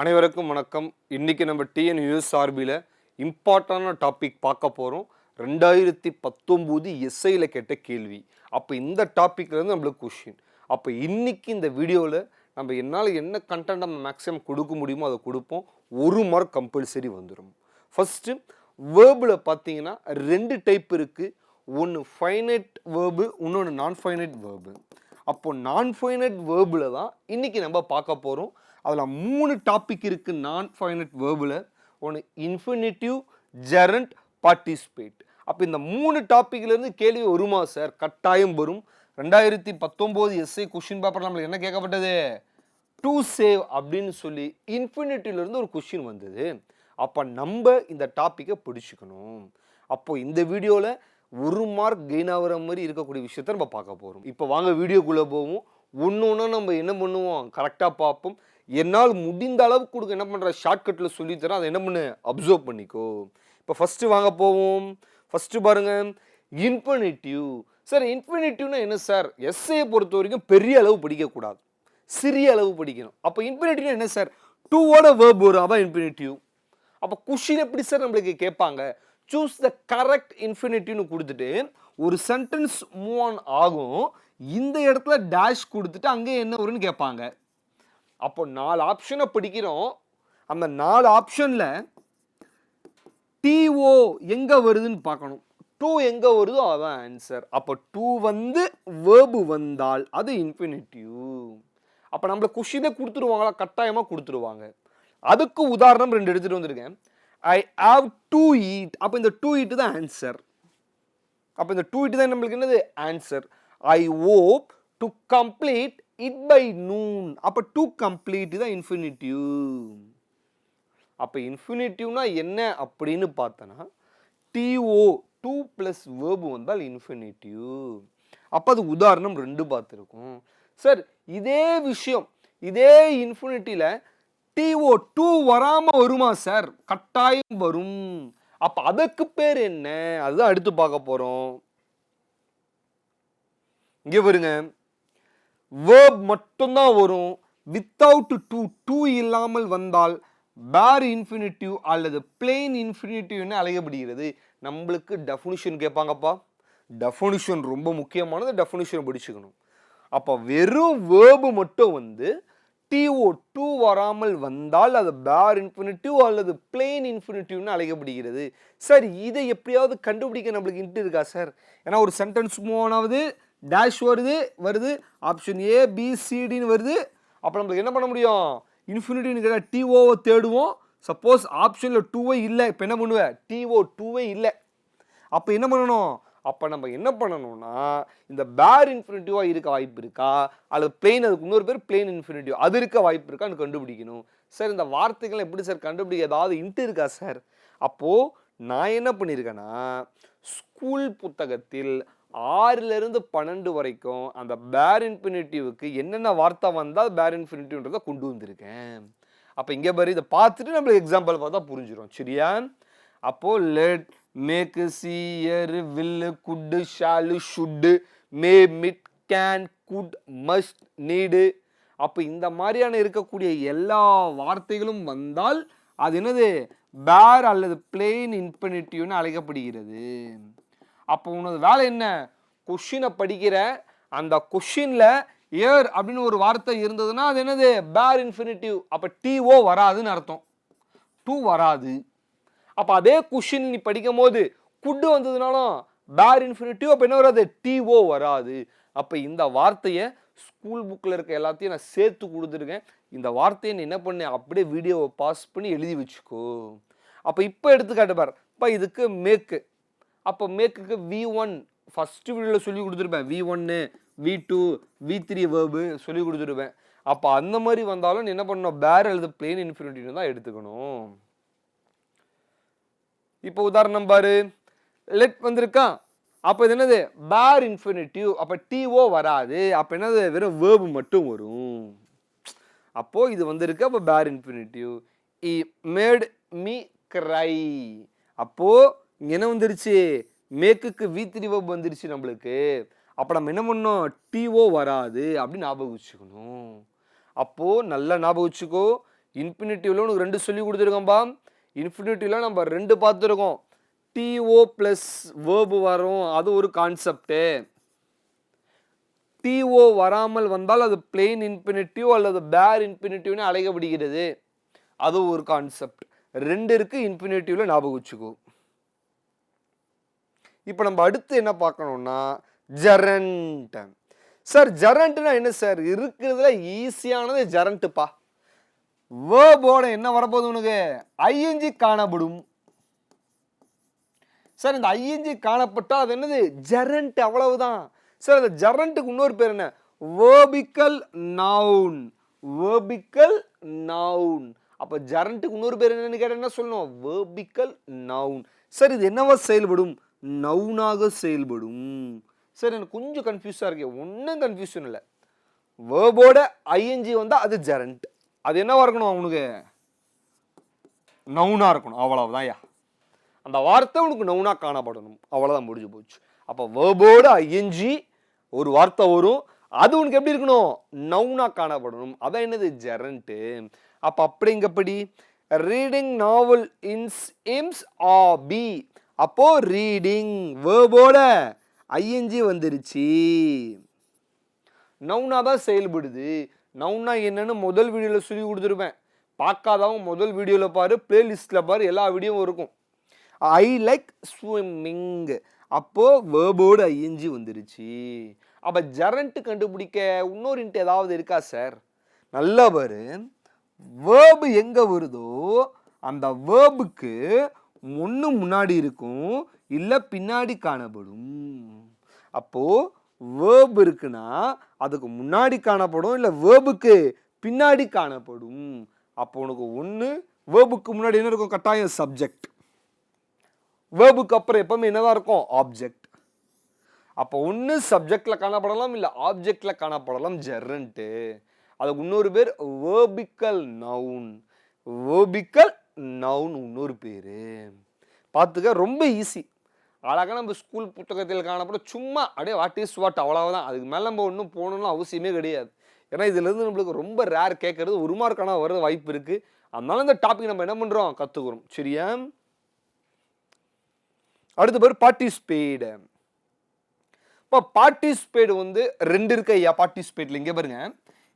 அனைவருக்கும் வணக்கம். இன்றைக்கி நம்ம டிஎன்யூஎஸ் சார்பில் இம்பார்ட்டண்டான டாபிக் பார்க்க போகிறோம் ரெண்டாயிரத்தி பத்தொம்போது எஸ்ஐயில் கேட்ட கேள்வி. அப்போ இந்த டாப்பிக்லேருந்து நம்மளுக்கு கொஷின் அப்போ இன்றைக்கி இந்த வீடியோவில் நம்ம என்னால் என்ன கண்டென்ட் நம்ம மேக்ஸிமம் கொடுக்க முடியுமோ அதை கொடுப்போம். ஒரு மார்க் கம்பல்சரி வந்துடும் ஃபஸ்ட்டு வேர்பில் பார்த்தீங்கன்னா ரெண்டு டைப் இருக்குது ஒன்று ஃபைனைட் வேர்பு இன்னொன்று நான் ஃபைனைட் வேர்பு அப்போது நான் ஃபைனைட் வேர்பில் தான் இன்றைக்கி நம்ம பார்க்க போகிறோம் அதில் மூணு டாபிக் இருக்குது நான் ஃபைனட் வேர்பில் ஒன்று இன்ஃபினிட்டிவ் ஜெரண்ட் பார்ட்டிசிபேட் அப்போ இந்த மூணு டாப்பிக்லேருந்து கேள்வி வருமா சார் கட்டாயம் வரும். ரெண்டாயிரத்தி பத்தொம்போது எஸ்ஐ கொஷின் பேப்பர் நம்மளுக்கு என்ன கேட்கப்பட்டது? டு சேவ் அப்படின்னு சொல்லி இன்ஃபினிட்டிவ்லேருந்து ஒரு கொஷின் வந்தது. அப்போ நம்ம இந்த டாப்பிக்கை பிடிச்சிக்கணும். அப்போ இந்த வீடியோவில் ஒரு மார்க் கெயின் ஆகிற மாதிரி இருக்கக்கூடிய விஷயத்த நம்ம பார்க்க போகிறோம் இப்போ வாங்க வீடியோக்குள்ளே போவோம். ஒன்று ஒன்றா நம்ம என்ன பண்ணுவோம்? கரெக்டாக பார்ப்போம். என்னால் முடிந்த அளவுக்கு கொடுக்க என்ன பண்ணுற ஷார்ட்கட்டில் சொல்லித்தரேன் அதை என்ன பண்ணு? அப்சர்வ் பண்ணிக்கோ. இப்போ ஃபஸ்ட்டு வாங்க போவோம். ஃபஸ்ட்டு பாருங்கள் இன்ஃபினிட்டிவ் சார் இன்ஃபினிட்டிவ்னா என்ன சார் எஸ்ஏயை பொறுத்த வரைக்கும் பெரிய அளவு படிக்கக்கூடாது. சிறிய அளவு படிக்கணும். அப்போ இன்ஃபினிட்டிவ்னா என்ன சார் டூவோட வேர்ப் வரும் அதான் இன்ஃபினிட்டிவ் அப்போ குஷின் எப்படி சார் நம்மளுக்கு கேட்பாங்க? சூஸ் த கரெக்ட் இன்ஃபினிட்டிவ்னு கொடுத்துட்டு ஒரு சென்டென்ஸ் மூவ் ஆன் ஆகும். இந்த இடத்துல டேஷ் கொடுத்துட்டு அங்கே என்ன வரும்னு கேட்பாங்க. அப்போ நாலு ஆப்ஷனை படிக்கிறோம். அந்த நாலு ஆப்ஷனில் டிஓ எங்கே வருதுன்னு பார்க்கணும். டூ எங்கே வருதோ அதான் ஆன்சர் அப்போ டூ வந்து வேர்பு வந்தால் அது இன்ஃபினிட்டிவ் அப்போ நம்மள குஷினே கொடுத்துருவாங்களா? கட்டாயமாக கொடுத்துருவாங்க. அதுக்கு உதாரணம் ரெண்டு எடுத்துகிட்டு வந்திருக்கேன். ஐ ஹாவ் டூ ஈட் அப்போ இந்த டூ ஈட்டு தான் ஆன்சர் அப்போ இந்த டூ ஈட்டு தான் நம்மளுக்கு என்னது? Answer I hope to complete it by noon அப்போ டூ கம்ப்ளீட் தான் இன்ஃபினிட்டிவ் அப்போ இன்ஃபினிட்டிவ்னா என்ன அப்படின்னு பார்த்தோன்னா T O to plus verb வந்தால் இன்ஃபினிட்டிவ் அப்போ அது உதாரணம் ரெண்டு பார்த்துருக்கோம். சார் இதே விஷயம் இதே இன்ஃபினிட்டியில் டிஓ டூ வராமல் வருமா சார் கட்டாயம் வரும். அப்போ அதுக்கு பேர் என்ன? அதுதான் அடுத்து பார்க்க போகிறோம் இங்கே பாருங்க. வேர்ப் மட்டும்தான் வரும். வித்தவுட் டூ டூ இல்லாமல் வந்தால் பேர் இன்ஃபினிட்டிவ் அல்லது பிளெயின் இன்ஃபினிட்டிவ்னு அழைக்கப்படுகிறது. நம்மளுக்கு டெஃபினிஷன் கேட்பாங்கப்பா. டெஃபினிஷன் ரொம்ப முக்கியமானது டெஃபினிஷன் படிச்சுக்கணும். அப்போ வெறும் வேர்பு மட்டும் வந்து டிஓ டூ வராமல் வந்தால் அது பேர் இன்ஃபினிட்டிவ் அல்லது பிளெயின் இன்ஃபினிட்டிவ்னு அழைக்கப்படுகிறது. சார் இதை எப்படியாவது கண்டுபிடிக்க நம்மளுக்கு இன்ட்டு இருக்கா சார் ஏன்னா ஒரு சென்டென்ஸ் மூவ் டேஷ் வருது வருது. ஆப்ஷன் ஏ பி சிடின்னு வருது. அப்போ நம்மளுக்கு என்ன பண்ண முடியும்? இன்ஃபினிட்டின்னு கேட்டால் டிஓவை தேடுவோம். சப்போஸ் ஆப்ஷனில் டூவே இல்லை. இப்போ என்ன பண்ணுவேன் டிஓ டூவே இல்லை. அப்போ என்ன பண்ணணும்? அப்போ நம்ம என்ன பண்ணணும்னா இந்த பேர் இன்ஃபினிட்டிவாக இருக்க வாய்ப்பு இருக்கா? அல்லது பிளெயின் அதுக்கு இன்னொரு பேர் பிளெயின் இன்ஃபினிட்டிவ் அது இருக்க வாய்ப்பு இருக்கான்னு கண்டுபிடிக்கணும். சார் இந்த வார்த்தைகளை எப்படி சார் கண்டுபிடிக்க? ஏதாவது இன்ட்டு இருக்கா சார் அப்போது நான் என்ன பண்ணியிருக்கேன்னா ஸ்கூல் புத்தகத்தில் ஆறிலிருந்து பன்னெண்டு வரைக்கும் அந்த பேர் இன்ஃபினிட்டிவுக்கு என்னென்ன வார்த்தை வந்தால் பேர் இன்ஃபினிட்டிவ்ன்றதை கொண்டு வந்திருக்கேன். அப்போ இங்கே பாரு இதை பார்த்துட்டு நம்மளுக்கு எக்ஸாம்பிள் பார்த்தா புரிஞ்சிடும் சரியா? அப்போது let make see hear will could shall should may might can could must need அப்போ இந்த மாதிரியான இருக்கக்கூடிய எல்லா வார்த்தைகளும் வந்தால் அது என்னது? பேர் அல்லது பிளெயின் இன்ஃபினிட்டிவ்னு அழைக்கப்படுகிறது. அப்போ உனது வேலை என்ன? கொஷினை படிக்கிற அந்த கொஷினில் ஏர் அப்படின்னு ஒரு வார்த்தை இருந்ததுன்னா அது என்னது? பேர் இன்ஃபினிட்டிவ் அப்போ டிஓ வராதுன்னு அர்த்தம். டூ வராது. அப்போ அதே கொஷின் நீ படிக்கும் போது குட்டு வந்ததுனாலும் பேர் இன்ஃபினிட்டிவ் அப்போ என்ன வராது? டிஓ வராது. அப்போ இந்த வார்த்தையை ஸ்கூல் புக்கில் இருக்க எல்லாத்தையும் நான் சேர்த்து கொடுத்துருக்கேன். இந்த வார்த்தையை நீ என்ன பண்ணு? அப்படியே வீடியோவை பாஸ் பண்ணி எழுதி வச்சுக்கோ. அப்போ இப்போ எடுத்துக்காட்டு பார். இப்போ இதுக்கு மேக்கு அப்போ மேக்குக்கு வி ஒன் ஃபஸ்ட்டு வீடியோவில் சொல்லி கொடுத்துருப்பேன். வி ஒன்னு V two V three verb சொல்லி கொடுத்துருப்பேன். அப்போ அந்த மாதிரி வந்தாலும் என்ன பண்ணணும்? பேர் அல்லது பிளெயின் இன்ஃபினிட்டின்னு தான் எடுத்துக்கணும். இப்போ உதாரணம் பாரு. லெட் வந்திருக்கா? அப்போ இது என்னது? பேர் இன்ஃபினிட்டிவ் அப்போ டிஓ வராது. அப்போ என்னது? வெறும் வேர்பு மட்டும் வரும். அப்போது இது வந்திருக்கு. அப்போ bare infinitive he made me cry அப்போது இங்கே என்ன வந்துருச்சு? மேக்குக்கு வி த்ரீ வேர்ப் வந்துருச்சு நம்மளுக்கு. அப்போ நம்ம என்ன பண்ணோம் டிஓ வராது அப்படின்னு ஞாபகம் வச்சுக்கணும். அப்போது நல்லா ஞாபகம் வச்சுக்கோ. இன்ஃபினிட்டிவில் உனக்கு ரெண்டு சொல்லி கொடுத்துருக்கோம்பா இன்ஃபினிட்டிவில் நம்ம ரெண்டு பார்த்துருக்கோம். டிஓ ப்ளஸ் வேர்பு வரும். அது ஒரு கான்செப்ட்டு டிஓ வராமல் வந்தால் அது பிளெயின் இன்ஃபினிட்டிவ் அல்லது பேர் இன்ஃபினிட்டிவ்னு அழைக்கப்படுகிறது. அது ஒரு கான்செப்ட் ரெண்டு இருக்குது இன்ஃபினிட்டிவில் ஞாபகம் வச்சுக்கோ. இப்போ நம்ம அடுத்து என்ன பார்க்கணுன்னா ஜரண்ட் சார் ஜரண்ட்னா என்ன சார் இருக்கிறதுல ஈஸியானது ஜரண்ட்டுப்பா வேர்போட என்ன வரப்போகுது உனக்கு? ஐஎன்ஜி காணப்படும். சார் இந்த ஐஎன்ஜி காணப்பட்டால் அது என்னது? ஜெரண்ட் அவ்வளவுதான். சார் அந்த ஜெரண்ட்டுக்கு இன்னொரு பேர் என்ன? வேர்பிக்கல் நவுன் வேர்பிக்கல் நவுன் அப்போ ஜெரண்ட்டுக்கு இன்னொரு பேர் என்னன்னு கேட்டால் என்ன சொல்லணும்? வேர்பிக்கல் நவுன் சார் இது என்னவா செயல்படும். நவுனாக செயல்படும். சார் எனக்கு கொஞ்சம் கன்ஃபியூஸாக இருக்கு. ஒன்றும் கன்ஃபியூஷன் இல்லை. வேர்போட ஐஎன்ஜி வந்தால் அது ஜெரண்ட் அது என்னவாக இருக்கணும் அவனுக்கு? நவுனாக இருக்கணும். அவ்வளவுதான் ஐயா. அந்த வார்த்தை உனக்கு நவுனாக காணப்படணும். அவ்வளோதான் முடிஞ்சு போச்சு. அப்போ வேர்போட ஐஎன்ஜி ஒரு வார்த்தை வரும். அது உனக்கு எப்படி இருக்கணும்? நவுனாக காணப்படணும். அதான் என்னது? ஜெரண்ட்டு அப்போ அப்படிங்கப்படி ரீடிங் நாவல் இன்ஸ் இம்ஸ் ஆ பி அப்போ ரீடிங் வேர்போட ஐஎன்ஜி வந்துருச்சு. நவுனா தான் செயல்படுது. நவுனா என்னன்னு முதல் வீடியோவில் சொல்லி கொடுத்துருப்பேன். பார்க்காதவங்க முதல் வீடியோவில் பாரு பிளேலிஸ்ட்டில் பாரு எல்லா வீடியோவும் இருக்கும். ஐ லைக் ஸ்விம்மிங் அப்போது வேர்போடு ஐஎன்ஜி வந்துருச்சு. அப்போ ஜரண்ட்டு கண்டுபிடிக்க இன்னொரு இன்ட்டு ஏதாவது இருக்கா சார் நல்லா பாரு. வேர்பு எங்கே வருதோ அந்த வேர்புக்கு ஒன்று முன்னாடி இருக்கும் இல்லை பின்னாடி காணப்படும். அப்போது வேர்ப் இருக்குன்னா அதுக்கு முன்னாடி காணப்படும் இல்லை வேர்புக்கு பின்னாடி காணப்படும். அப்போ உனக்கு ஒன்று வேர்புக்கு முன்னாடி என்ன இருக்கும்? கட்டாயம் சப்ஜெக்ட் வேர்புக்கு அப்புறம் எப்பவுமே என்னதான் இருக்கும்? ஆப்ஜெக்ட் அப்போ ஒன்று சப்ஜெக்டில் காணப்படலாம் இல்லை ஆப்ஜெக்டில் காணப்படலாம் ஜெர்ரண்ட்டு அதுக்கு இன்னொரு பேர் வேர்பிக்கல் நவுன் வேர்பிக்கல் நவுன் இன்னொரு பேர். பார்த்துக்க ரொம்ப ஈஸி அழகாக நம்ம ஸ்கூல் புத்தகத்தில் காணப்படும். சும்மா அப்படியே வாட் இஸ் வாட் அவ்வளவுதான். அதுக்கு மேலே நம்ம ஒன்றும் போகணும்னு அவசியமே கிடையாது. ஏன்னா இதுலேருந்து நம்மளுக்கு ரொம்ப ரேர் கேட்கறது ஒரு மார்க்கான வர வாய்ப்பு இருக்குது அதனால இந்த டாபிக் நம்ம என்ன பண்ணுறோம் கற்றுக்குறோம் சரியா? அடுத்த பேர் பார்ட்டிஸ்பேடு இப்போ பார்ட்டிசிபேட் வந்து ரெண்டு இருக்கு ஐயா. பார்ட்டிசிபேட்ல இங்கே பாருங்க.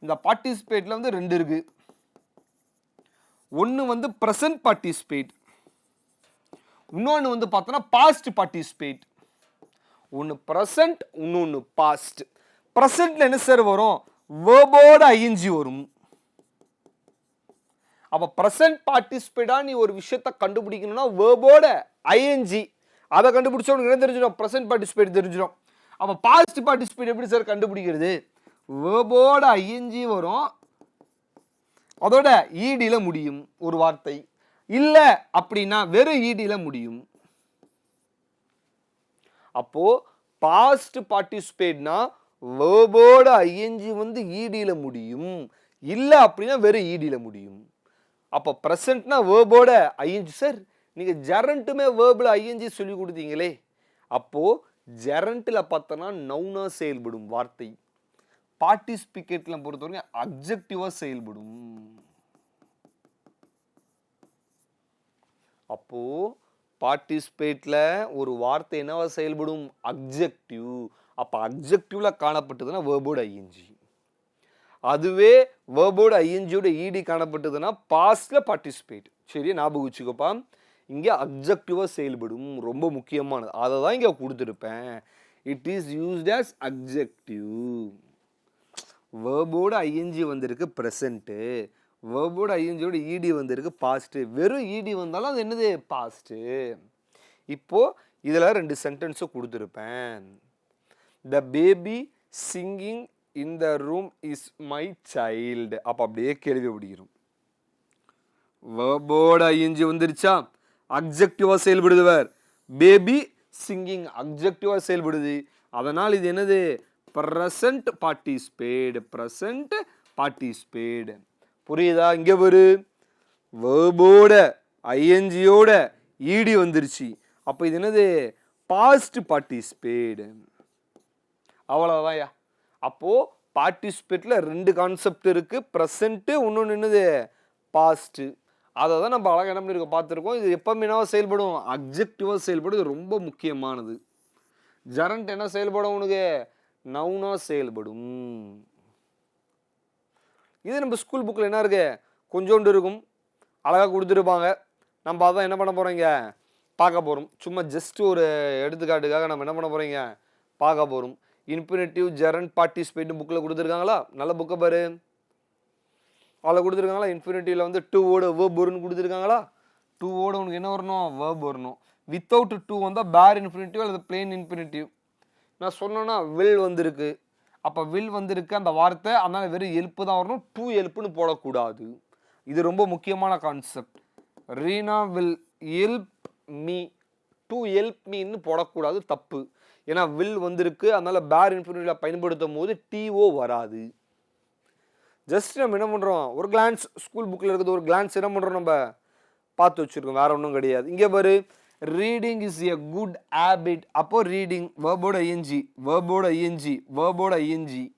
இந்த பார்ட்டிசிபேட்டில் வந்து ரெண்டு இருக்குது ஒன்று வந்து ப்ரெசன்ட் பார்ட்டிசிபேட் இன்னொன்று வந்து பார்த்தோன்னா பாஸ்ட் பார்ட்டிசிபேட் ஒன்று ப்ரெசன்ட் இன்னொன்று பாஸ்ட் ப்ரெசண்ட்டில் என்ன சார் வரும்? வேர்போட ஐஎன்ஜி வரும். அப்போ ப்ரெசன்ட் பார்ட்டிசிபேட்டாக நீ ஒரு விஷயத்த கண்டுபிடிக்கணும்னா வேர்போட ஐஎன்ஜி அதை கண்டுபிடிச்சா உனக்கு என்ன தெரிஞ்சிடும்? ப்ரெசன்ட் பார்ட்டிசிபேட் தெரிஞ்சிடும். அப்போ பாஸ்ட் பார்ட்டிசிபேட் எப்படி சார் கண்டுபிடிக்கிறது? வேர்போட ஐஎன்ஜி வரும். அதோட ஈடியில் முடியும் ஒரு வார்த்தை. இல்லை அப்படின்னா வெறும் ஈடியில் முடியும். அப்போ பாஸ்ட் பார்ட்டிசிபேட்னா வேர்போட ஐஎன்ஜி வந்து ஈடியில் முடியும். இல்லை அப்படின்னா வெறும் ஈடியில் முடியும். அப்போ ப்ரெசண்ட்னா வேர்போட ஐஎன்ஜி சார் நீங்கள் ஜெரண்ட்டுமே வேர்பில் ஐஎன்ஜி சொல்லி கொடுத்தீங்களே. அப்போது ஜெரண்ட்டில் பார்த்தோன்னா நவுனாக செயல்படும் வார்த்தை. பார்டிசிபேக்கேட்டில் பொறுத்த வரைக்கும் அப்ஜெக்டிவாக செயல்படும். அப்போது பார்ட்டிசிபேட்டில் ஒரு வார்த்தை என்னவா செயல்படும்? அப்ஜெக்டிவ் அப்போ அப்ஜெக்டிவில் காணப்பட்டதுன்னா வேர்போட ஐஎன்ஜி அதுவே வேர்போட ஐஎன்ஜியோட இடி காணப்பட்டதுன்னா பாஸ்டில் பார்ட்டிசிபேட் சரி ஞாபகம் வச்சுக்கோப்பா. இங்கே அப்ஜெக்டிவாக செயல்படும். ரொம்ப முக்கியமானது. அதை தான் இங்கே கொடுத்துருப்பேன். It is used as objective வேர்போடு ING வந்திருக்கு ப்ரெசண்ட்டு வேர்போடு ஐஎன்ஜியோட இடி வந்திருக்கு பாஸ்ட்டு வெறும் இடி வந்தாலும் அது என்னது? பாஸ்ட்டு இப்போது இதில் ரெண்டு சென்டென்ஸும் கொடுத்துருப்பேன். The baby singing in the room is my child அப்போ அப்படியே கேள்வி பிடிக்கிறோம் வேர்போட ஐஎன்ஜி வந்துருச்சா? அப்ஜெக்டிவாக செயல்படுது வேர் பேபி சிங்கிங் அப்ஜெக்டிவாக செயல்படுது. அதனால் இது என்னது? ப்ரெசன்ட் பார்ட்டிசிபேட் ப்ரெசன்ட் பார்ட்டிசிபேட் புரியுதா? இங்கே ஒரு வேர்போட ஐஎன்ஜியோட ஈடி வந்துருச்சு. அப்போ இது என்னது? பாஸ்ட் பார்ட்டிசிபேட் அவ்வளோதான்யா அப்போது பார்ட்டிசிபேட்டில் ரெண்டு கான்செப்ட் இருக்குது ப்ரெசண்ட்டு இன்னொன்று என்னது? பாஸ்ட்டு அதை தான் நம்ம அழகாக என்ன பண்ணியிருக்கோம் பார்த்துருக்கோம். இது எப்போ மீனாவாக செயல்படும். அப்ஜெக்டிவாக செயல்படும் இது ரொம்ப முக்கியமானது. ஜரண்ட் என்ன செயல்படும் உனக்கு? நவுனாக செயல்படும். இது நம்ம ஸ்கூல் புக்கில் என்ன இருக்கு? கொஞ்சோண்டு இருக்கும். அழகாக கொடுத்துருப்பாங்க. நம்ம அதான் என்ன பண்ண போகிறோங்க பார்க்க போகிறோம் சும்மா ஜஸ்ட் ஒரு எடுத்துக்காட்டுக்காக நம்ம என்ன பண்ண போகிறீங்க பார்க்க போகிறோம் இன்ஃபினிட்டிவ் ஜெரன் பார்ட்டிசிபேட்னு புக்கில் கொடுத்துருக்காங்களா? நல்ல புக்கை பாரு. அதில் கொடுத்துருக்காங்களா? இன்ஃபினிட்டியில் வந்து டூ ஓட வேர்ப் வரும்னு கொடுத்துருக்காங்களா? டூ ஓட உனக்கு என்ன வரணும்? வேர்ப் வரணும். வித்தவுட் டூ வந்தால் பேர் இன்ஃபினிட்டிவ் அல்லது பிளெயின் இன்ஃபினிட்டிவ் நான் சொன்னேன்னா வில் வந்திருக்கு. அப்போ வில் வந்திருக்கு அந்த வார்த்தை அதனால் வெறும் எழுப்பு தான் வரணும். டூ எழுப்புன்னு போடக்கூடாது. இது ரொம்ப முக்கியமான concept Reena will help me to help மீன்னு போடக்கூடாது தப்பு. ஏன்னா வில் வந்திருக்கு அதனால் பேர் இன்ஃபினிட்டியில் பயன்படுத்தும் போது டிஓ வராது. ஜஸ்ட் நம்ம என்ன பண்ணுறோம் ஒரு கிளான்ஸ் ஸ்கூல் புக்கில் இருக்கிறது ஒரு கிளான்ஸ் என்ன பண்ணுறோம் நம்ம? பார்த்து வச்சுருக்கோம். வேறு ஒன்றும் கிடையாது. இங்கே பாரு reading is a good habit அப்போது ரீடிங் வேர்போட ஐஎன்ஜி வேர்போட இஎன்ஜி வேர்போட ஐஎன்ஜி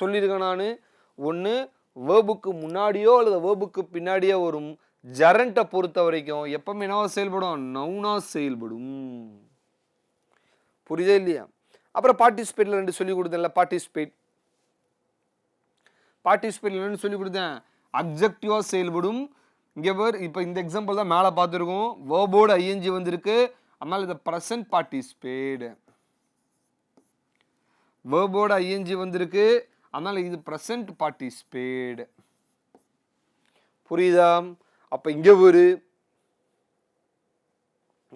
சொல்லியிருக்கேன் நான். ஒன்று வேர்புக்கு முன்னாடியோ அல்லது வேர்புக்கு பின்னாடியோ வரும் ஜரண்ட்டை பொறுத்த வரைக்கும் எப்பவுமே என்னவா செயல்படும்? நவுனா செயல்படும். புரியுதே இல்லையா? அப்புறம் பார்ட்டிசிபேட்டில் ரெண்டு சொல்லி கொடுத்தேன்ல பார்ட்டிசிபேட் பார்ட்டிசிபேட்டில் ரெண்டு சொல்லி கொடுத்தேன்? அப்ஜெக்டிவாக செயல்படும். இங்கே பேர் இப்போ இந்த எக்ஸாம்பிள் தான் மேலே பார்த்துருக்கோம். வேர்போர்டு ஐஎன்ஜி வந்திருக்கு. அதனால் இந்த ப்ரெசன்ட் பார்ட்டிசிபேடு வேர்போர்டு ஐஎன்ஜி வந்திருக்கு. அதனால் இது ப்ரெசன்ட் பார்ட்டிசிபேடு புரியுதா? அப்போ இங்கே ஒரு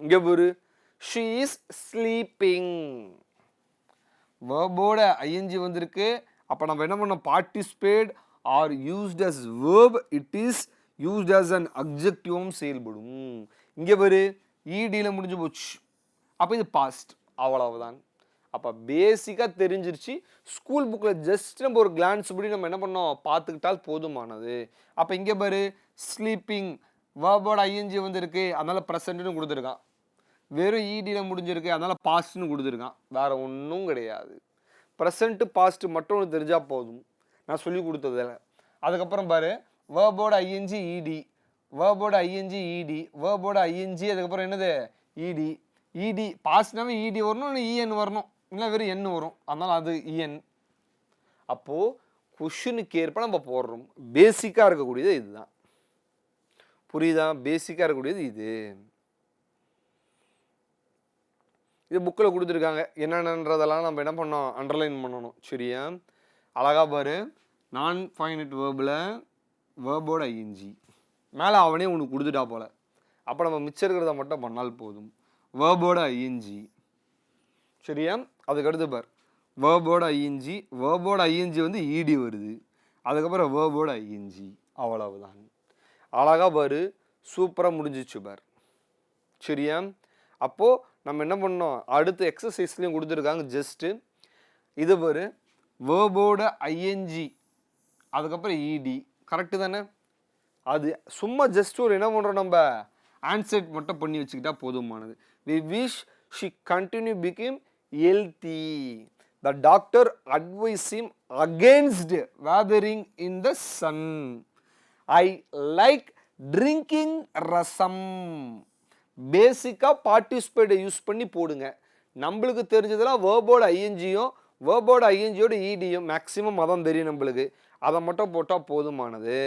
இங்கே ஒரு ஷீ இஸ் ஸ்லீப்பிங் வேர்போட ஐஎன்ஜி வந்திருக்கு. அப்போ நம்ம என்ன பண்ணோம்? Participate are used as verb it is used as an அப்ஜெக்டிவும் செயல்படும். இங்கே பாரு இடியில் முடிஞ்சு போச்சு. அப்போ இது பாஸ்ட் அவ்வளவுதான். அப்போ பேசிக்காக தெரிஞ்சிருச்சு. ஸ்கூல் புக்கில் ஜஸ்ட் நம்ம ஒரு கிளான்ஸ் படி நம்ம என்ன பண்ணோம்? பார்த்துக்கிட்டால் போதுமானது. அப்போ இங்கே பாரு ஸ்லீப்பிங் வேர்போட ஐஎன்ஜி வந்திருக்கு. அதனால் ப்ரெசண்ட்னு கொடுத்துருக்கான். வெறும் இடியில் முடிஞ்சிருக்கு. அதனால் பாஸ்ட்னு கொடுத்துருக்கான். வேறு ஒன்றும் கிடையாது. ப்ரெசண்ட்டு பாஸ்ட்டு மட்டும் ஒன்று தெரிஞ்சால் போதும். நான் சொல்லி கொடுத்ததில் அதுக்கப்புறம் பாரு வேர்போட ஐஎன்ஜி இடி வேர்போட ஐஎன்ஜி இடி வேர்போட ஐஎன்ஜி அதுக்கப்புறம் என்னது? இடி இடி பாஸ்ட்னாவே இடி வரணும் இல்லை இஎன் வரணும்? இல்லை வெறும் என் வரும். அதனால் அது இஎன் அப்போது கொஷினுக்கு ஏற்ப நம்ம போடுறோம். பேசிக்காக இருக்கக்கூடியது இதுதான். புரியுதா? பேசிக்காக இருக்கக்கூடியது இது. இது புக்கில் கொடுத்துருக்காங்க. என்னென்னன்றதெல்லாம் நம்ம என்ன பண்ணோம் அண்டர்லைன் பண்ணணும். சரியா? அழகா பாரு. நான் ஃபைனட் வேர்பில் வேர்போட ஐஎன்ஜி மேலே அவனே உனக்கு கொடுத்துட்டா போல. அப்போ நம்ம மிச்சம் இருக்கிறத மட்டும் பண்ணால் போதும். வேர்போட ஐஎன்ஜி சரியா? அதுக்கடுத்து பார். வேர்போட ஐஎன்ஜி வேர்போட ஐஎன்ஜி வந்து இடி வருது. அதுக்கப்புறம் வேர்போட ஐஎன்ஜி அவ்வளவுதான். அழகா பாரு. சூப்பராக முடிஞ்சிச்சு பார். சரியா? அப்போது நம்ம என்ன பண்ணோம்? அடுத்த எக்ஸசைஸ்லேயும் கொடுத்துருக்காங்க ஜஸ்ட்டு இது பாரு. வேர்போட ஐஎன்ஜி அதுக்கப்புறம் இடி கரெக்டு தானே? அது சும்மா ஜஸ்ட் ஒரு என்ன பண்ணுறோம் நம்ம? ஆன்செட் மட்டும் பண்ணி வச்சுக்கிட்டா போதுமானது. We wish she continue become healthy the doctor advise him against weathering in the sun I like drinking rasam பேசிக்காக பார்ட்டிசிபேட்டை யூஸ் பண்ணி போடுங்க. நம்மளுக்கு தெரிஞ்சதெல்லாம் வேர்போர்டு ஐஎன்ஜியும் வேர்போர்டு ஐஎன்ஜியோட இடியும் மேக்ஸிமம் அதான் தெரியும் நம்மளுக்கு. அதை மட்டும் போட்டால் போதுமானது.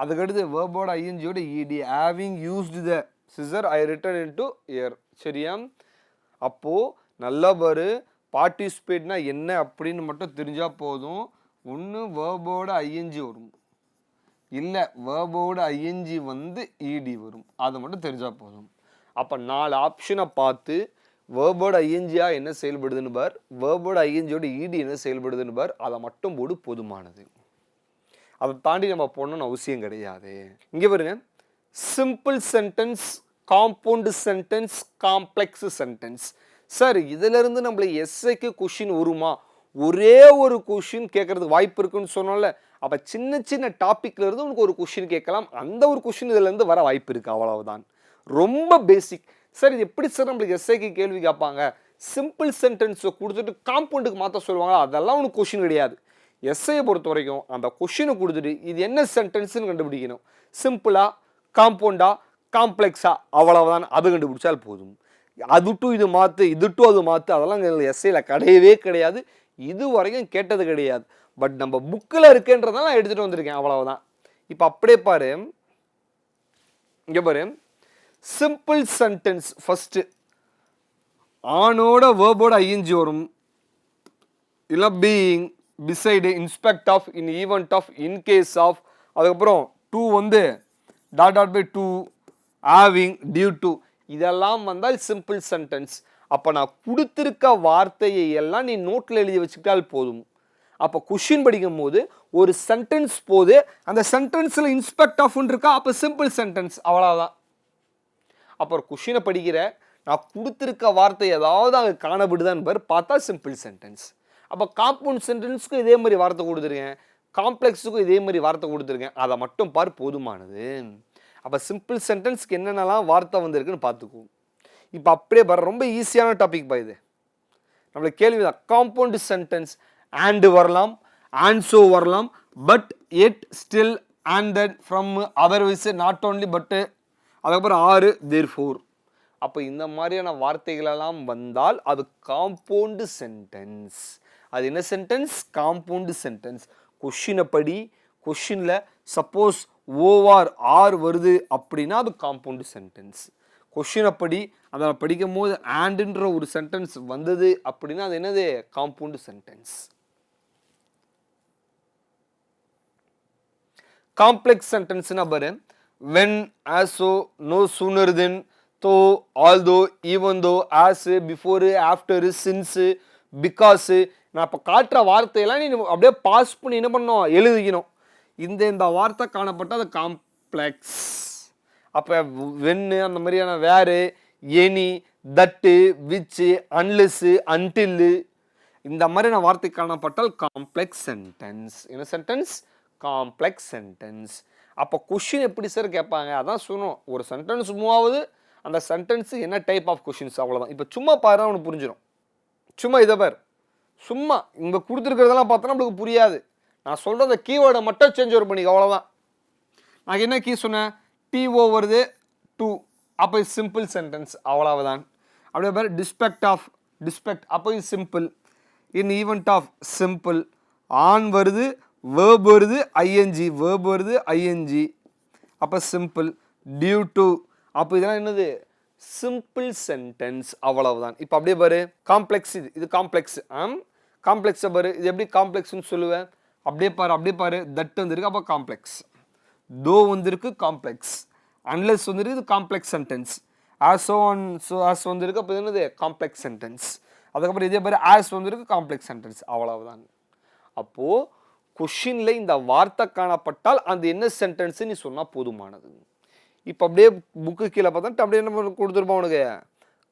அதுக்கடுத்து வேர்போர்டு ஐஎன்ஜியோட ED having used the scissor I return it to her சரியா? அப்போது நல்லா பாரு பார்ட்டிசிபேட்னா என்ன அப்படின்னு மட்டும் தெரிஞ்சால் போதும். ஒன்று வேர்போட ஐஎன்ஜி வரும். இல்லை வேர்போட ஐஎன்ஜி வந்து இடி வரும். அதை மட்டும் தெரிஞ்சால் போதும். அப்போ நாலு ஆப்ஷனை பார்த்து வேர்போட ஐஎன்ஜியா என்ன செயல்படுதுன்னு பார். வேர்போட ஐஎன்ஜியோட இடி என்ன செயல்படுதுன்னு பார். அதை மட்டும் போடு போதுமானது. அதை தாண்டி நம்ம போகணும்னு அவசியம் கிடையாது. இங்கே பாருங்க. Simple sentence compound sentence complex sentence sir இதிலிருந்து நம்மளுக்கு எஸ்ஐக்கு கொஷின் வருமா? ஒரே ஒரு கொஷின் கேட்குறதுக்கு வாய்ப்பு இருக்குன்னு சொன்னோம்ல. அப்போ சின்ன சின்ன டாப்பிக்லேருந்து உனக்கு ஒரு கொஷின் கேட்கலாம். அந்த ஒரு கொஷின் இதுலேருந்து வர வாய்ப்பு இருக்குது அவ்வளவுதான். ரொம்ப பேசிக் சார் இது எப்படி சார் நம்மளுக்கு எஸ்ஐக்கு கேள்வி கேட்பாங்க? சிம்பிள் சென்டென்ஸை கொடுத்துட்டு காம்பவுண்டுக்கு மாற்ற சொல்லுவாங்களா? அதெல்லாம் உனக்கு கொஷின் கிடையாது. எஸ்ஐயை பொறுத்த வரைக்கும் அந்த கொஷினை கொடுத்துட்டு இது என்ன சென்டென்ஸ்னு கண்டுபிடிக்கணும். சிம்பிளாக காம்பவுண்டாக காம்ப்ளெக்ஸா அவ்வளவுதான். அது கண்டுபிடிச்சால் போதும். அது டு இது மாற்று இது டு அது மாற்று அதெல்லாம் எஸ்ஐயில் கிடையவே கிடையாது. இது வரைக்கும் கேட்டது கிடையாது. பட் நம்ம புக்கில் இருக்குன்றதால நான் எடுத்துகிட்டு வந்திருக்கேன் அவ்வளவுதான். இப்போ அப்படியே பாரு. இங்கே பாரு. சிம்பிள் சென்டென்ஸ் ஃபஸ்ட்டு ஆனோட வேர்போட ஐஎன்ஜி வரும். இல்லை being beside in spite of in event of in case of அதுக்கப்புறம் டூ வந்து dot dot by to having due to இதெல்லாம் வந்தால் சிம்பிள் சென்டென்ஸ் அப்போ நான் கொடுத்துருக்க வார்த்தையை எல்லாம் நீ நோட்டில் எழுதி வச்சுக்கிட்டால் போதும். அப்போ கொஷின் படிக்கும் போது ஒரு சென்டென்ஸ் போது அந்த சென்டென்ஸில் இன்ஸ்பெக்ட் ஆஃப்னு இருக்கா? அப்போ சிம்பிள் சென்டென்ஸ் அவ்வளோதான் அப்புறம் கொஷினை படிக்கிற நான் கொடுத்துருக்க வார்த்தை ஏதாவது அங்கே காணப்படுதான்னு பாரு பார்த்தா சிம்பிள் சென்டென்ஸ் அப்போ காம்பவுண்ட் சென்டென்ஸுக்கும் இதே மாதிரி வார்த்தை கொடுத்துருக்கேன். காம்ப்ளெக்ஸுக்கும் இதே மாதிரி வார்த்தை கொடுத்துருக்கேன். அதை மட்டும் பார் போதுமானது. அப்போ சிம்பிள் சென்டென்ஸ்க்கு என்னென்னலாம் வார்த்தை வந்திருக்குன்னு பார்த்துக்குவோம் இப்போ அப்படியே பாரு ரொம்ப ஈஸியான டாபிக் பா இது. நம்மளுக்கு கேள்வி தான். காம்பவுண்ட் சென்டென்ஸ் அண்டு வரலாம் ஆன்சோ வரலாம் but yet still and that from otherwise not only but அதுக்கப்புறம் ஆறு தேர் ஃபோர் அப்போ இந்த மாதிரியான வார்த்தைகளெல்லாம் வந்தால் அது காம்பவுண்டு சென்டென்ஸ் அது என்ன சென்டென்ஸ் காம்பவுண்டு சென்டென்ஸ் கொஷினை படி கொஷினில் சப்போஸ் ஓஆர் ஆர் வருது அப்படின்னா அது காம்பவுண்டு சென்டென்ஸ் கொஷினை படி அதை படிக்கும் போது ஆண்டுன்ற ஒரு சென்டென்ஸ் வந்தது அப்படின்னா அது என்னது? காம்பவுண்டு சென்டென்ஸ் காம்ப்ளெக்ஸ் சென்டென்ஸ்னா பாரு. When as soon no sooner than though although even though as before after since because நான் இப்போ காட்டுற வார்த்தையெல்லாம் நீ அப்படியே பாஸ் பண்ணி என்ன பண்ணணும் எழுதிக்கணும். இந்த இந்த வார்த்தை காணப்பட்ட அது காம்ப்ளெக்ஸ் அப்போ வென்னு அந்த மாதிரியான வேறு எனி தட்டு விச்சு அன்லெஸ்ஸு அன்டில்லு இந்த மாதிரியான வார்த்தை காணப்பட்டால் காம்ப்ளெக்ஸ் சென்டென்ஸ் என்ன சென்டென்ஸ் காம்ப்ளெக்ஸ் சென்டென்ஸ் அப்போ கொஷின் எப்படி சார் கேட்பாங்க? அதான் சொன்னோம் ஒரு சென்டென்ஸ் மூவ் ஆகுது அந்த சென்டென்ஸு என்ன டைப் ஆஃப் கொஷின்ஸ் அவ்வளோதான் இப்போ சும்மா பாரு அவனுக்கு புரிஞ்சிடும் சும்மா இதை பார். சும்மா இங்கே கொடுத்துருக்கிறதெல்லாம் பார்த்தா நம்மளுக்கு புரியாது. நான் சொல்கிற அந்த கீவேர்டை மட்டும் சேஞ்ச் ஓவர் பண்ணிக்க அவ்வளோதான் நான் என்ன கீ சொன்னேன்? டிஓ வருது டூ அப்போ சிம்பிள் சென்டென்ஸ் அவ்வளவுதான். அப்படியே பேர் டிஸ்பெக்ட் ஆஃப் டிஸ்பெக்ட் அப்போ simple in event of simple on வருது வேர்ப் வருது ஐஎன்ஜி வேர்ப் வருது ஐஎன்ஜி அப்போ சிம்பிள் டியூ டு அப்போ இதெல்லாம் என்னது? சிம்பிள் சென்டென்ஸ் அவ்வளவுதான். இப்போ அப்படியே பாரு காம்ப்ளெக்ஸ் இது. இது காம்ப்ளெக்ஸ் ஆம்? காம்ப்ளெக்ஸை பாரு. இது எப்படி காம்ப்ளெக்ஸ்னு சொல்லுவேன்? அப்படியே பாரு அப்படியே பாரு. தட் வந்துருக்கு அப்போ காம்ப்ளெக்ஸ் தோ வந்திருக்கு காம்ப்ளெக்ஸ் அன்லெஸ் வந்துருக்கு இது complex sentence as one so as வந்திருக்கு அப்போ என்னது? காம்ப்ளெக்ஸ் சென்டென்ஸ் அதுக்கப்புறம் இதே மாதிரி ஆஸ் வந்திருக்கு காம்ப்ளெக்ஸ் சென்டென்ஸ் அவ்வளவுதான். அப்போது கொஷினில் இந்த வார்த்தை காணப்பட்டால் அந்த என்ன சென்டென்ஸு நீ சொன்னால் போதுமானது. இப்போ அப்படியே புக்கு கீழே பார்த்தா அப்படியே என்ன பண்ண- கொடுத்துருப்பான் உனக்கு?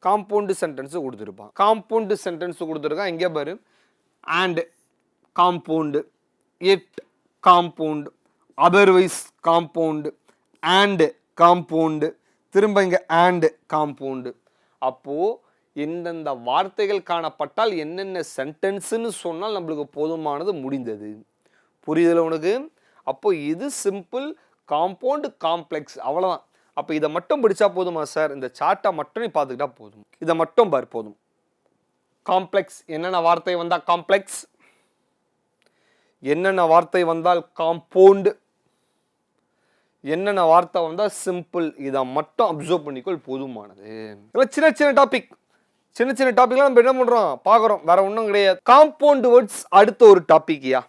காம்பவுண்டு சென்டென்ஸு கொடுத்துருப்பான். காம்பவுண்டு சென்டென்ஸு கொடுத்துருக்கான். எங்கே பாரு. And compound yet compound otherwise compound and compound திரும்ப இங்கே அண்டு காம்பவுண்டு அப்போது எந்தெந்த வார்த்தைகள் காணப்பட்டால் என்னென்ன சென்டென்ஸுன்னு சொன்னால் நம்மளுக்கு போதுமானது முடிந்தது. புரியுதுல உனக்கு? அப்போ இது சிம்பிள் காம்பவுண்டு காம்ப்ளெக்ஸ் அவ்வளோதான் அப்போ இதை மட்டும் பிடிச்சா போதுமா சார் இந்த சார்ட்டை மட்டும் நீ பார்த்துக்கிட்டா போதும். இதை மட்டும் பார் போதும். காம்ப்ளெக்ஸ் என்னென்ன வார்த்தை வந்தால் காம்ப்ளெக்ஸ் என்னென்ன வார்த்தை வந்தால் காம்பவுண்டு என்னென்ன வார்த்தை வந்தால் சிம்பிள் இதை மட்டும் அப்சர்வ் பண்ணிக்கொள் போதுமானது. இதெல்லாம் சின்ன சின்ன டாபிக் சின்ன சின்ன டாபிக்லாம் நம்ம என்ன பண்ணுறோம் பார்க்குறோம். வேற ஒன்றும் கிடையாது. காம்பவுண்ட் வேர்ட்ஸ் அடுத்த ஒரு டாபிக்யா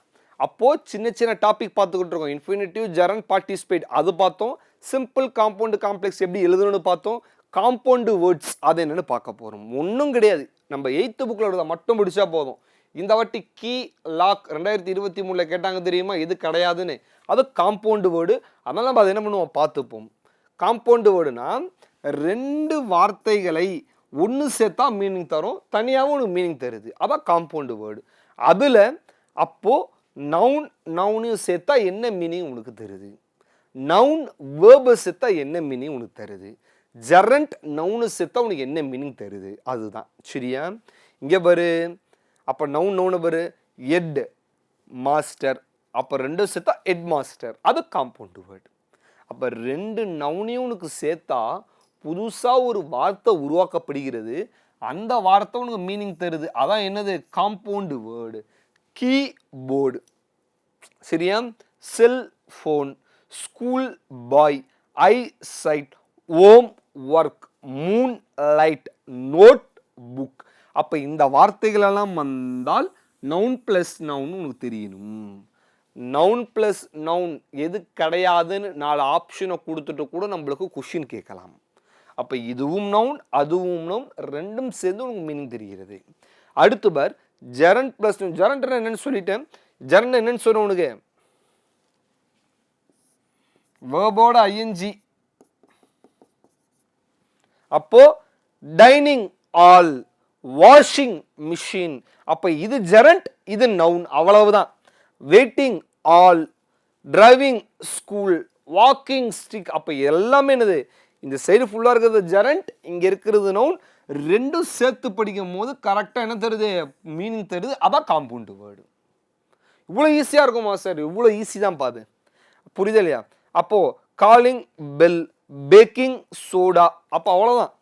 அப்போது சின்ன சின்ன டாபிக் பார்த்துக்கிட்டு இருக்கோம். இன்ஃபினிட்டிவ் ஜெரன் பார்ட்டிசிபேட் அது பார்த்தோம். சிம்பிள் காம்பவுண்டு காம்ப்ளெக்ஸ் எப்படி எழுதணும்னு பார்த்தோம். காம்பவுண்டு வேர்ட்ஸ் அது என்னென்னு பார்க்க போகிறோம் ஒன்றும் கிடையாது. நம்ம எயித்து புக்கில் உள்ளதை மட்டும் பிடிச்சா போதும். இந்த வாட்டி கீ லாக் ரெண்டாயிரத்தி இருபத்தி மூணில் கேட்டாங்க தெரியுமா? இது கிடையாதுன்னு. அது காம்பவுண்டு வேர்டு. அதனால் நம்ம அதை என்ன பண்ணுவோம்? பார்த்துப்போம். காம்பவுண்டு வேர்டுனா ரெண்டு வார்த்தைகளை ஒன்று சேர்த்தா மீனிங் தரும். தனியாகவும் உனக்கு மீனிங் தருது. அதான் காம்பவுண்டு வேர்டு. அதில் அப்போது நவுன் நவுனையும் சேர்த்தா என்ன மீனிங் உனக்கு தருது? நவுன் வேர்பை சேர்த்தா என்ன மீனிங் உனக்கு தருது? ஜரண்ட் நவுனு சேர்த்தா உனக்கு என்ன மீனிங் தருது? அதுதான். சரியா? இங்கே பாரு. அப்போ நவுன் நவுனு பாரு. எட் மாஸ்டர் அப்போ ரெண்டும் சேர்த்தா ஹெட் மாஸ்டர் அது காம்பவுண்டு வேர்டு அப்போ ரெண்டு நவுனையும் உனக்கு சேர்த்தா புதுசாக ஒரு வார்த்தை உருவாக்கப்படுகிறது. அந்த வார்த்தை உனக்கு மீனிங் தருது. அதான் என்னது? காம்பவுண்டு வேர்டு கீபோர்டு சரியா? Cell phone school boy eye side home work moon light note book அப்போ இந்த வார்த்தைகளெல்லாம் வந்தால் நவுன் ப்ளஸ் நவுன் உனக்கு தெரியணும். நவுன் ப்ளஸ் நவுன் எது கிடையாதுன்னு நாலு ஆப்ஷனை கொடுத்துட்டு கூட நம்மளுக்கு கொஷின் கேட்கலாம். அப்போ இதுவும் நவுன் அதுவும் நவுன் ரெண்டும் சேர்ந்து உனக்கு மீனிங் தெரிகிறது. அடுத்து பார் ஜெரண்ட் ப்ளஸ் ஜெரண்ட் என்னன்னு சொல்லிட்டேன். ஜெரண்ட் என்னன்னு சொன்ன உனக்கு. வேர்போட ஐஎன்ஜி அப்போ டைனிங் ஆல் வாஷிங் மிஷின் அப்போ இது ஜெரண்ட் இது நவுன் அவ்வளவுதான். Waiting hall driving school walking stick அப்போ எல்லாமே என்னது? இந்த சைடு ஃபுல்லாக இருக்கிறது ஜெரண்ட் இங்கே இருக்கிறது நவுன் ரெண்டும் சேர்த்து படிக்கும் போது கரெக்டாக என்ன தருது? மீனிங் தருது. அதான் காம்பவுண்டு வேர்டு இவ்வளோ ஈஸியாக இருக்குமா சார் இவ்வளோ ஈஸி தான் பாது. புரியுது இல்லையா? அப்போது காலிங் பெல் பேக்கிங் சோடா அப்போ அவ்வளோதான்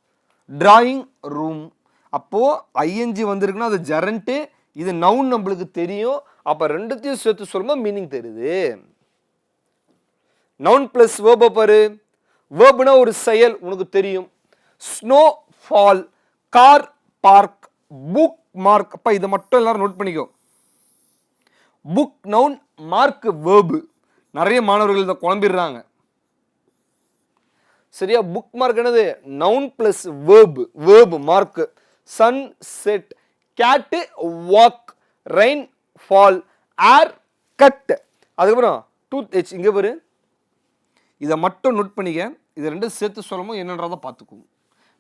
ட்ராயிங் ரூம் அப்போது ஐஎன்ஜி வந்திருக்குன்னா அது ஜரண்ட்டு இது நவுன் நம்மளுக்கு தெரியும். அப்போ ரெண்டுத்தையும் சேர்த்து சொல்லும்போது மீனிங் தெரியுது. நவுன் ப்ளஸ் வேர்பை பாரு. வேர்புனா ஒரு செயல் உனக்கு தெரியும். Snow fall car park book mark அப்போ இதை மட்டும் எல்லாரும் நோட் பண்ணிக்கோ. புக் நவுன் மார்க் வேர்பு நிறைய மாணவர்கள் இதை குழம்பிடுறாங்க. சரியா? புக் மார்க் என்னது? Noun plus verb verb mark sun set cat walk rain fall hair cut அதுக்கப்புறம் டூத் ஹெச் இங்கே பாரு. இதை மட்டும் நோட் பண்ணிக்க. இதை ரெண்டும் சேர்த்து சொல்லும்போது என்னன்றதை பார்த்துக்குவோம்.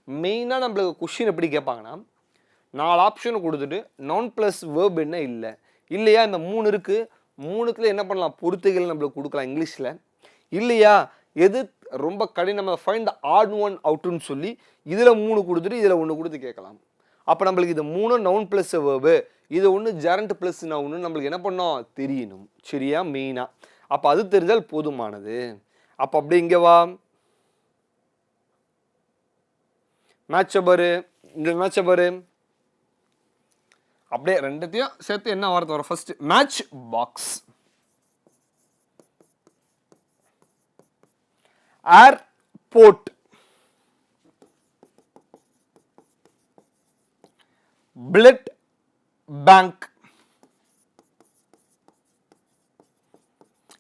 மெயினாக நம்மளுக்கு கொஷின் எப்படி கேட்பாங்கன்னா நாலு ஆப்ஷனை கொடுத்துட்டு நான் ப்ளஸ் வேர்ப் என்ன இல்லை. இல்லையா? இந்த மூணு இருக்குது மூணுத்தில் என்ன பண்ணலாம்? பொருத்துகள் நம்மளுக்கு கொடுக்கலாம் இங்கிலீஷில். இல்லையா? எது ரொம்ப கடினம் ஃபைண்ட் த ஆட் ஒன் அவுட்டுன்னு சொல்லி இதில் மூணு கொடுத்துட்டு இதில் ஒன்று கொடுத்து கேட்கலாம். அப்போ நம்மளுக்கு இது மூணு நவுன் ப்ளஸ் வேர்பு இது ஒன்று ஜரண்ட் ப்ளஸ் நவுன்னு நம்மளுக்கு என்ன பண்ணோம்? தெரியணும். சரியா? மெயினாக அப்போ அது தெரிஞ்சால் போதுமானது. அப்போ அப்படியே இங்கே வா. மேட்சை பாரு. இந்த மேட்சை பாரு. அப்படியே ரெண்டுத்தையும் சேர்த்து என்ன வார்த்தை வரும்? First match box airport blood bank.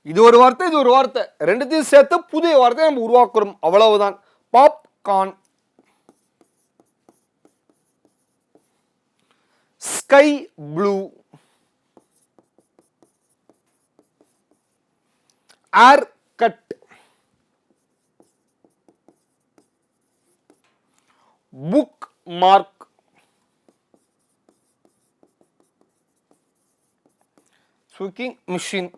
இது ஒரு வார்த்தை இது ஒரு வார்த்தை. ரெண்டுத்தையும் சேர்த்து புதிய வார்த்தையை நம்ம உருவாக்குறோம். அவ்வளவுதான். Popcorn. Sky blue. Hair cut. Book mark ஸ்விக்கிங் machine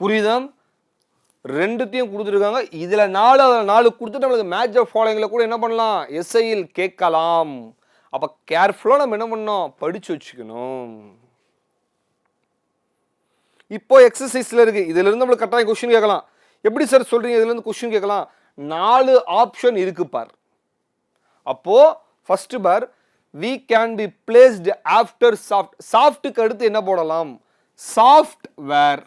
புரியுதா? ரெண்டுத்தையும் கொடுத்துருக்காங்க. இதில் நாலு அதில் நாலு கொடுத்துட்டு நம்மளுக்கு மேட்ச் ஆஃப் ஃபாலோயிங்கில் கூட என்ன பண்ணலாம்? எஸ்ஐயில் கேட்கலாம். அப்போ கேர்ஃபுல்லாக நம்ம என்ன பண்ணோம் படித்து வச்சுக்கணும். இப்போ எக்ஸசைஸில் இருக்குது இதிலிருந்து நம்மளுக்கு கட்டாயம் கொஷின் கேட்கலாம். எப்படி சார் சொல்கிறீங்க இதுலேருந்து கொஷின் கேட்கலாம். நாலு ஆப்ஷன் இருக்கு பார். அப்போது first bar we can be placed after soft சாஃப்ட்டுக்கு அடுத்து என்ன போடலாம்? சாஃப்ட்வேர்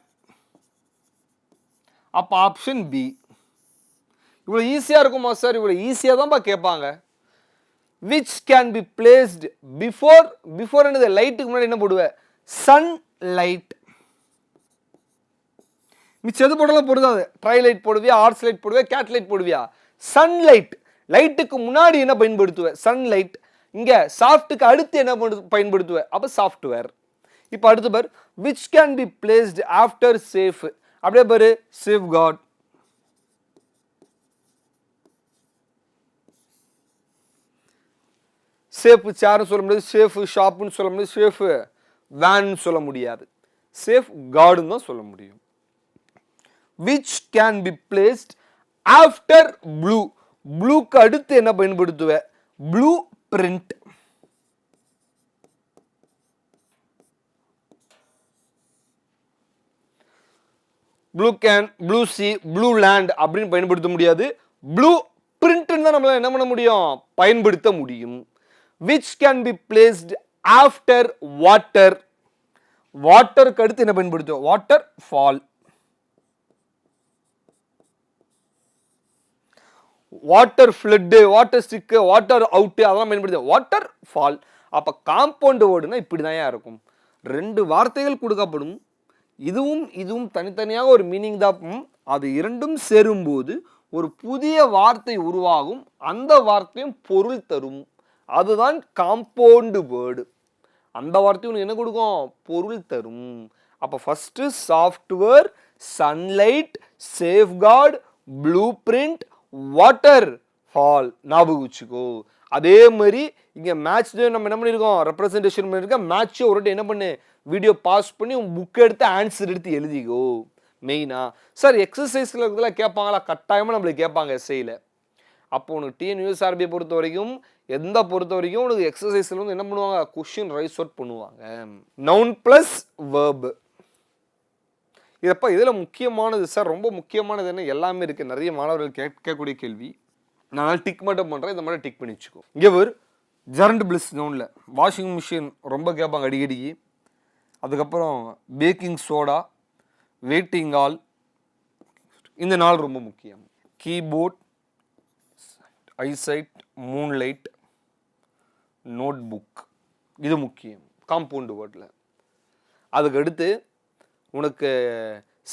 அப்போ ஆப்ஷன் பி இவ்வளோ ஈஸியாக இருக்குமா சார்? இவ்வளோ ஈஸியாக தான்ப்பா கேட்பாங்க. Which can be placed before before என்னது? லைட்டுக்கு முன்னாடி என்ன போடுவேன் சன் லைட் மிச்சம் எது போடலாம் பொருந்தாது. ட்ரை லைட் போடுவியா ஆர்ட்ஸ் லைட் போடுவியா கேட் லைட் போடுவியா? சன்லைட் லைட்டுக்கு முன்னாடி என்ன பயன்படுத்துவேன் சன்லைட் இங்கே சாஃப்ட்டுக்கு அடுத்து என்ன பயன்படுத்துவேன் அப்போ சாஃப்ட்வேர் இப்போ அடுத்து பார் which can be placed after safe அப்படியே பாரு சேஃப் காட் சேஃபு சேர்னு சொல்ல முடியாது சேஃபு ஷாப்புன்னு சொல்ல முடியாது சேஃபு வேன் சொல்ல முடியாது. சேஃப் கார்டுன்னு தான் சொல்ல முடியும். Which can be placed after blue ப்ளூக்கு அடுத்து என்ன பயன்படுத்துவேன் blue print blue can blue sea blue land அப்படின்னு பயன்படுத்த முடியாது. ப்ளூ பிரிண்ட்னு தான் நம்மளால் என்ன பண்ண முடியும்? பயன்படுத்த முடியும். Which can be placed after water வாட்டருக்கு அடுத்து என்ன பயன்படுத்துவோம் water fall water flood water stick water out அதெல்லாம் பயன்படுத்து வாட்டர் ஃபால் அப்போ காம்பவுண்டு வேர்டுனா இப்படி தான் இருக்கும். ரெண்டு வார்த்தைகள் கொடுக்கப்படும். இதுவும் இதுவும் தனித்தனியாக ஒரு மீனிங் தான். அது இரண்டும் சேரும்போது ஒரு புதிய வார்த்தை உருவாகும். அந்த வார்த்தையும் பொருள் தரும். அதுதான் காம்பவுண்டு வேர்டு அந்த வார்த்தையும் என்ன கொடுக்கும்? பொருள் தரும். அப்போ first software sunlight safeguard blue print water fall ஞாபகம் வச்சுக்கோ அதே மாதிரி இங்கே மேட்ச் நம்ம என்ன பண்ணியிருக்கோம் ரெப்ரசன்டேஷன் பண்ணியிருக்கோம் மேட்ச்சை ஒரு வாட்டி என்ன பண்ணு? வீடியோ பாஸ் பண்ணி உன் புக் எடுத்து ஆன்சர் எடுத்து எழுதிக்கோ. மெயினாக சார் எக்ஸசைஸில் இருக்கிறதுல கேட்பாங்களா? கட்டாயமாக நம்மளுக்கு கேட்பாங்க எஸ்ஐயில் அப்போ உனக்கு டிஎன்யூஎஸ்ஆர்பியை பொறுத்த வரைக்கும் எந்த பொறுத்த வரைக்கும் உனக்கு எக்ஸசைஸில் வந்து என்ன பண்ணுவாங்க? கொஷின் ரைஸ் அவுட் பண்ணுவாங்க. நவுன் ப்ளஸ் வேர்பு இதப்போ இதில் முக்கியமானது சார் ரொம்ப முக்கியமானது என்ன? எல்லாமே இருக்குது நிறைய மாணவர்கள் கேட்கக்கூடிய கேள்வி. நான் டிக் மட்டும் பண்ணுறேன் இந்த மாதிரி டிக் பண்ணி வச்சுக்கோ. இங்கே ஒரு ஜரண்ட் பிளிஸ் ஜோனில் வாஷிங் மிஷின் ரொம்ப கேட்பாங்க அடிக்கடிக்கு. அதுக்கப்புறம் பேக்கிங் சோடா வெயிட்டிங் ஆல் இந்த நாள் ரொம்ப முக்கியம். Keyboard eyesight moonlight note book இது முக்கியம். காம்பவுண்டு வேர்டில் அதுக்கு அடுத்து உனக்கு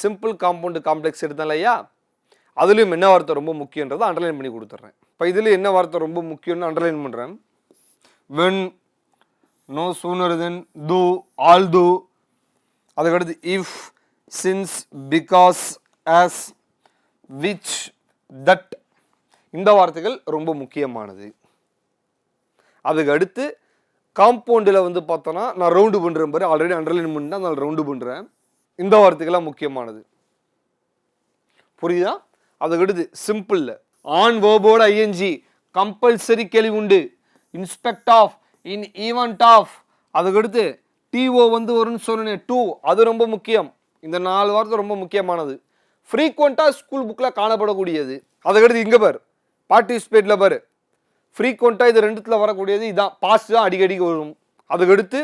சிம்பிள் காம்பவுண்டு காம்ப்ளெக்ஸ் எடுத்தேன் இல்லையா? அதுலேயும் என்ன வார்த்தை ரொம்ப முக்கியன்றதை அண்டர்லைன் பண்ணி கொடுத்துட்றேன். இப்போ இதில் என்ன வார்த்தை ரொம்ப முக்கியம்னு அண்டர்லைன் பண்ணுறேன் வென் நோ சூனர் தென் தூ ஆல் தூ அதுக்கடுத்து if since because as which that இந்த வார்த்தைகள் ரொம்ப முக்கியமானது. அதுக்கு அடுத்து காம்பவுண்டில் வந்து பார்த்தோன்னா நான் ரவுண்டு பண்ணுறேன் பாரு ஆல்ரெடி அண்டர்லைன் பண்ணிட்டேன் நான் ரவுண்டு பண்ணுறேன் இந்த வார்த்தைகள்லாம் முக்கியமானது. புரியுதா? அதை விடுது. சிம்பிளில் ஆன் வேர்போட ஐஎன்ஜி கம்பல்சரி கேள்வி உண்டு in spite of in event of அதுக்கடுத்து டிஓ வந்து வரும்னு சொன்னேன். டூ அது ரொம்ப முக்கியம். இந்த நாலு வார்த்தை ரொம்ப முக்கியமானது. ஃப்ரீக்வெண்ட்டாக ஸ்கூல் புக்கில் காணப்படக்கூடியது. அதுக்கடுத்து இங்கே பாரு. பார்ட்டிசிபேட்டில் பாரு. ஃப்ரீக்வெண்ட்டாக இது ரெண்டுத்தில் வரக்கூடியது இதான். பாஸ்ட் தான் அடிக்கடிக்கு வரும். அதுக்கடுத்து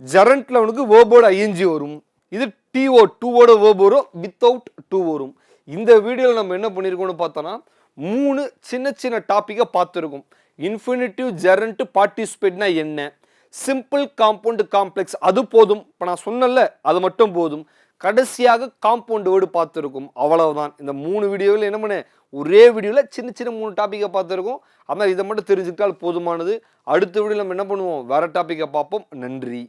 ஜெரண்ட்டில் அவனுக்கு வேர்போட ஐஎன்ஜி வரும். இது டிஓ டூவோட வேர்ப் வரும் வித்தவுட் டூ வரும். இந்த வீடியோவில் நம்ம என்ன பண்ணியிருக்கோம்னு பார்த்தோன்னா மூணு சின்ன சின்ன டாப்பிக்கை பார்த்துருக்கோம். இன்ஃபினிட்டிவ் ஜெரண்ட் பார்ட்டிசிபேட்னா என்ன? சிம்பிள் காம்பவுண்ட் காம்ப்ளெக்ஸ் அது போதும். இப்போ நான் சொன்னல அது மட்டும் போதும். கடைசியாக காம்பவுண்ட் வேர்டு பார்த்துருக்கும். அவ்வளவுதான். இந்த மூணு வீடியோவில் என்ன பண்ணேன்? ஒரே வீடியோவில் சின்ன சின்ன மூணு டாப்பிக்கை பார்த்துருக்கோம். அதனால் இதை மட்டும் தெரிஞ்சுக்கிட்டால் போதுமானது. அடுத்த வீடியோ நம்ம என்ன பண்ணுவோம்? வேற டாப்பிக்கை பார்ப்போம். நன்றி.